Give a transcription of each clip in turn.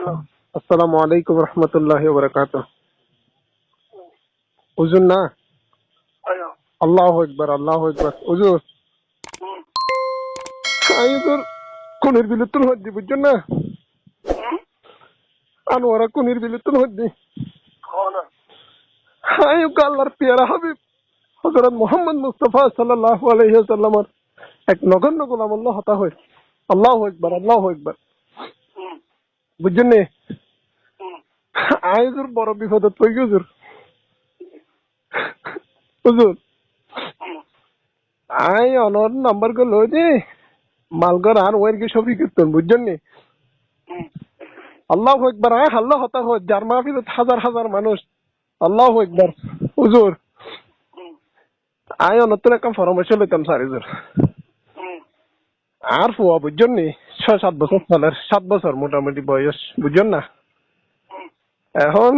আসসালামু আলাইকুম রহমতুল্লাহ বরকাত হুজুর না? আল্লাহ একবার আল্লাহ একবার হুজুর আমি কোনের হদ্দি বুঝছেন না? আনোয়ারা কোনের হদ্দি আমি আল্লাহর পেয়ারা হাবিব। হজরত মোহাম্মদ মুস্তফা সাল্লাল্লাহু আলাইহি ওয়াসাল্লামের এক নগণ্য গোলাম আল্লাহ হতা হয়। আল্লাহ একবার আল্লাহ একবার বুঝছেন নি? হুম। আই হুজুর বড় বিপদত পড়ি হুজুর। হুজুর আই অনর নাম্বারগুলো যে মালগর আর ওয়ের কি সবই কীর্তন বুঝছেন নি? আল্লাহ একবার আয় হাল্লা হতা হয় যার মাহফিলত হাজার হাজার মানুষ। আল্লাহ একবার হুজুর। আয় অনত্তর একটা পরামর্শ লইতাম স্যার হুজুর। আর ফুয়া বুঝছেন নি ছয় সাত বছর সালের সাত বছর মোটামুটি বয়স বুঝছেন না? এখন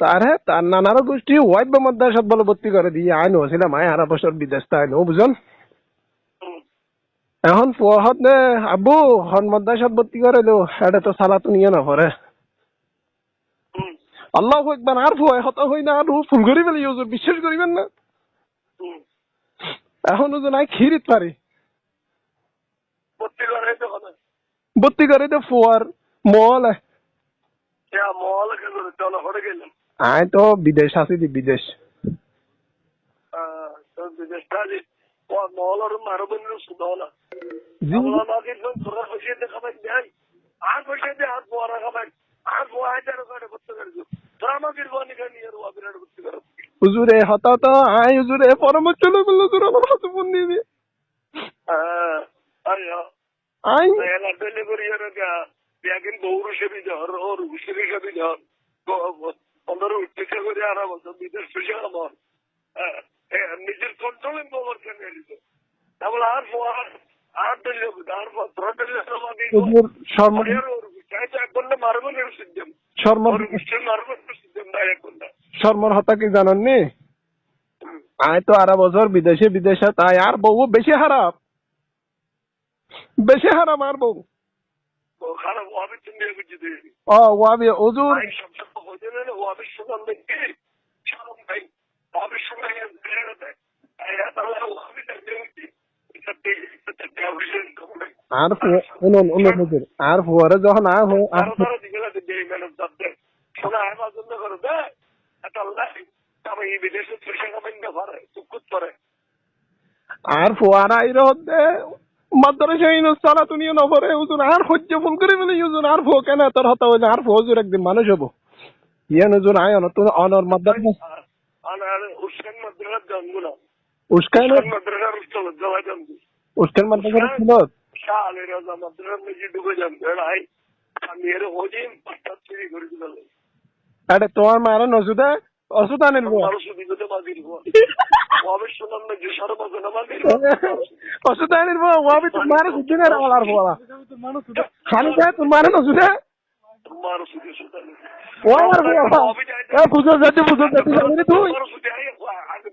তার তার নানার গোষ্ঠী বা মাদ্রাসাত বলে ভর্তি করে দিয়ে আইন হয়েছিলাম আয় আড়া বছর বিদেশ তাই নো বুঝছেন এখন ফুয়াহত নে আব্বু হন মাদ্রাসাত ভর্তি করে লো এটা তো সালাতো নিয়ে না পরে। আল্লাহ একবার আর ফুয়া হত হই না আর ফুল করি ফেলি বিশ্বাস করিবেন না। এখন হুজুর নাই খিরিত পারি ভর্তি করে তো কথা ভর্তি করে তো ফুয়ার মল চলো আয় তো বিদেশ আছি দি বিদেশ হাজার তো আয় হুজুরে পরামর্শ লই বলল হুজুর আমার হাতে ফোন দিয়ে আরে আই এলা ডেলিভারি এর গা ব্যাগিন বউর হিসেবে ধর ওর হিসেবে হিসেবে ধর পনেরো উঠতে করে আর বলতো বিদেশ পয়সা আমার। নিজের কন্ট্রোলিং পাওয়ার কেন এলিত তাহলে আর আর আর ডেলিভারি আর তোরা ডেলিভারি আমাকে হুজুর শর্মা আর ওর চাইতে এক ঘণ্টা মারবেন এর সিদ্ধম শর্মা ওর বিশ্বে মারবেন এর এক ঘণ্টা। শর্মার হতা কি জানেন নি আয় তো আড়া বছর বিদেশে বিদেশে তাই আর বউ বেশি খারাপ। বেশি ও ওয়াবি হুজুর। অভিষেক করে আর হুজুর। আর ফুয়ারে যখন আর হো আর শোনা আমার জন্য করে দেয় এটা আল্লাহ আমি এই বিদেশে পয়সা কামাই না চুকুত করে। আর ফুয়ারা আইর হতে মাদ্রাসা ইনো সালা তুনিও নপরে হুজুর আর সহ্য ফোন করে বলে হুজুর আর ফো কেন তোর হতা হইলে আর ফো হুজুর একদিন মানুষ হব। ইয়ে হুজুর আয় অন তোর অনর মাদ্রাসা। উস্কান মাদ্রাসার উস্কান উস্কান মাদ্রাসার উস্তাদ জমা জন্ম উস্কান মাদ্রাসা ছিল শাহ রাজা মাদ্রাসার মেজি ডুবে যান বেড়াই আমি এর হজিম পাঁচটা চুরি করে দিলাম আরে তোমার মারা নসুদা অসুদা নিলবো মানুষ বাজির অবশ্য যে অসুদা নিলবো ওয়াবি তোমার সুদিনে রাওয়ালার ফোলা খালি যায় তোমার নসুদা তোমার সুদি সুদান ও আর ফোলা এ বুঝো যাতে বুঝো যাতে জানি তুই? তোমার সুদি আই আগে